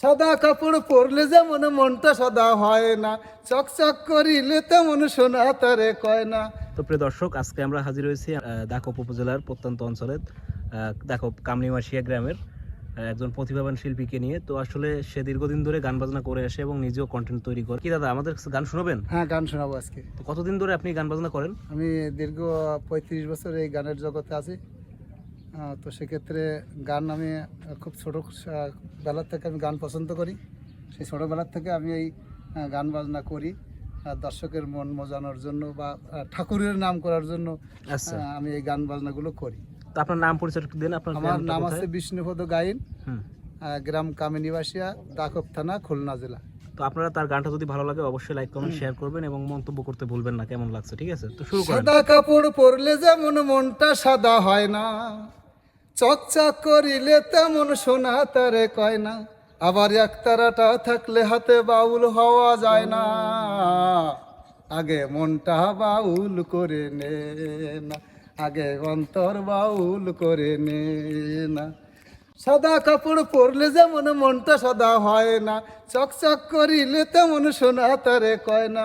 সাদা কাপড় পরলে যেমন মনটা সাদা হয় না চকচক করিলে তেমন সোনা তারে কয় না। তো প্রিয় দর্শক আজকে আমরা হাজির হয়েছি দাকপ উপজেলার প্রত্যন্ত অঞ্চলে আহ, দাকপ কামনিমাসিয়া গ্রামের একজন প্রতিভাবান শিল্পীকে নিয়ে। তো আসলে সে দীর্ঘদিন ধরে গান বাজনা করে আসে এবং নিজেও কন্টেন্ট তৈরি করে। কি দাদা আমাদের গান শোনাবেন? হ্যাঁ গান শোনাবো আজকে। তো কতদিন ধরে আপনি গান বাজনা করেন? আমি দীর্ঘ পঁয়ত্রিশ বছর এই গানের জগতে আছি। তো সেক্ষেত্রে গান আমি খুব ছোটো বেলার থেকে আমি গান পছন্দ করি। সেই ছোটোবেলার থেকে আমি এই গান বাজনা করি দর্শকের মন মজানোর জন্য বা ঠাকুরের নাম করার জন্য আচ্ছা। আমি এই গান বাজনাগুলো করি। তো আপনার নাম পরিচয় দেন আপনার আমার নাম? আছে বিষ্ণুপদ গাইন। গ্রাম কামিনীবাসিয়া দাকব থানা খুলনা জেলা। তো আপনারা তার গানটা যদি ভালো লাগে অবশ্যই লাইক কমেন্ট শেয়ার করবেন এবং মন্তব্য করতে ভুলবেন না কেমন লাগছে ঠিক আছে? তো শুরু করেন। সাদা কাপড় পরলে যেমন মনটা সাদা হয় না চকচক করিলে তেমন সোনা তারে কয় না। আবার একতারাটা থাকলে হাতে বাউল হওয়া যায় না। আগে মনটা বাউল করে নে না, আগে অন্তর বাউল করে নে না। সাদা কাপড় পরলে যেমন মনটা সাদা হয় না, চকচক করিলে তেমন সোনা তারে কয় না।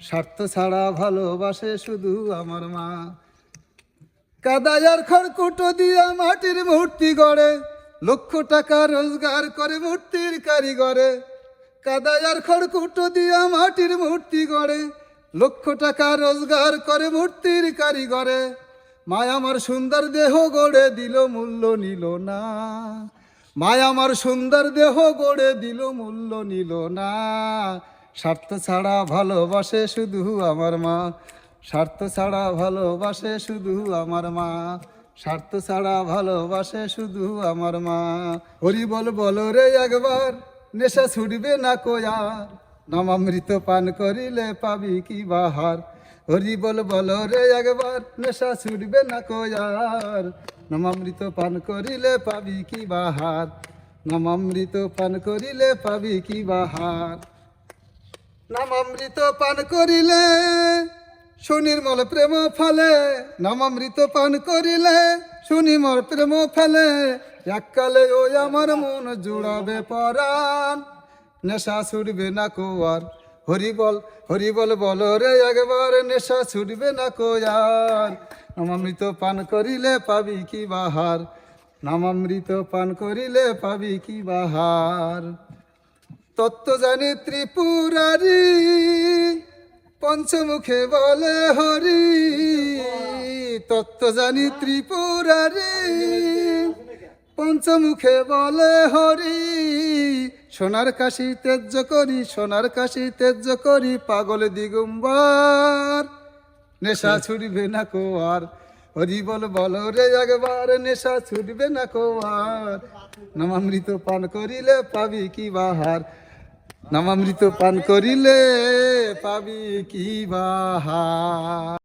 স্বার্থ ছাড়া ভালোবাসে শুধু আমার মা। কাদায়ার খড়কুটো দিয়া মাটির মূর্তি গড়ে, লক্ষ টাকা রোজগার করে মূর্তির কারিগরে। কাদায়ার খড়কুটো দিয়া মাটির মূর্তি গড়ে, লক্ষ টাকা রোজগার করে মূর্তির কারিগরে। মায় আমার সুন্দর দেহ গড়ে দিল, মূল্য নিল না। মায় আমার সুন্দর দেহ গড়ে দিল, মূল্য নিল না। স্বার্থ ছাড়া ভালোবাসে শুধু আমার মা। স্বার্থ ছাড়া ভালোবাসে শুধু আমার মা। স্বার্থ ছাড়া ভালোবাসে শুধু আমার মা। হরি বল, বলো রে একবার, নেশা ছুটবে না কোয়ার নামামৃত পান করিলে পাবি কি বাহার? হরি বল, বলো রে একবার, নেশা ছুটবে না কোয়ার নামামৃত পান করিলে পাবি কি বাহার? নামামৃত পান করিলে পাবি কি বাহার? নামামৃত পান করিলে সুনির্মল প্রেম ফলে, নামামৃত পান করিলে সুনির্মল প্রেম ফেলে, এককালে ওই আমার মন জুড়াবে পরাণ। নেশা ছুটবে না কোয়ার হরিবল হরিবল বল রে, একবার নেশা ছুটবে না কোয়ার নামামৃত পান করিলে পাবি কি বাহার, নামামৃত পান করিলে পাবি কি বাহার। তত্ত্ব জানি ত্রিপুরারি। পঞ্চমুখে বলে হরি। তত্ত্ব জানি ত্রিপুরারি। পঞ্চমুখে বলে হরি। সোনার কাশি তেজ্য করি, সোনার কাশি তেজ্য করি, পাগল দিগম্বর। নেশা ছুটবে না কোয়ার হরি বল বল রে একবার, নেশা ছুটবে না কোয়ার নামামৃত পান করিলে পাবি কি বাহার। নামামৃত পান করিলে পাবি কি বাহার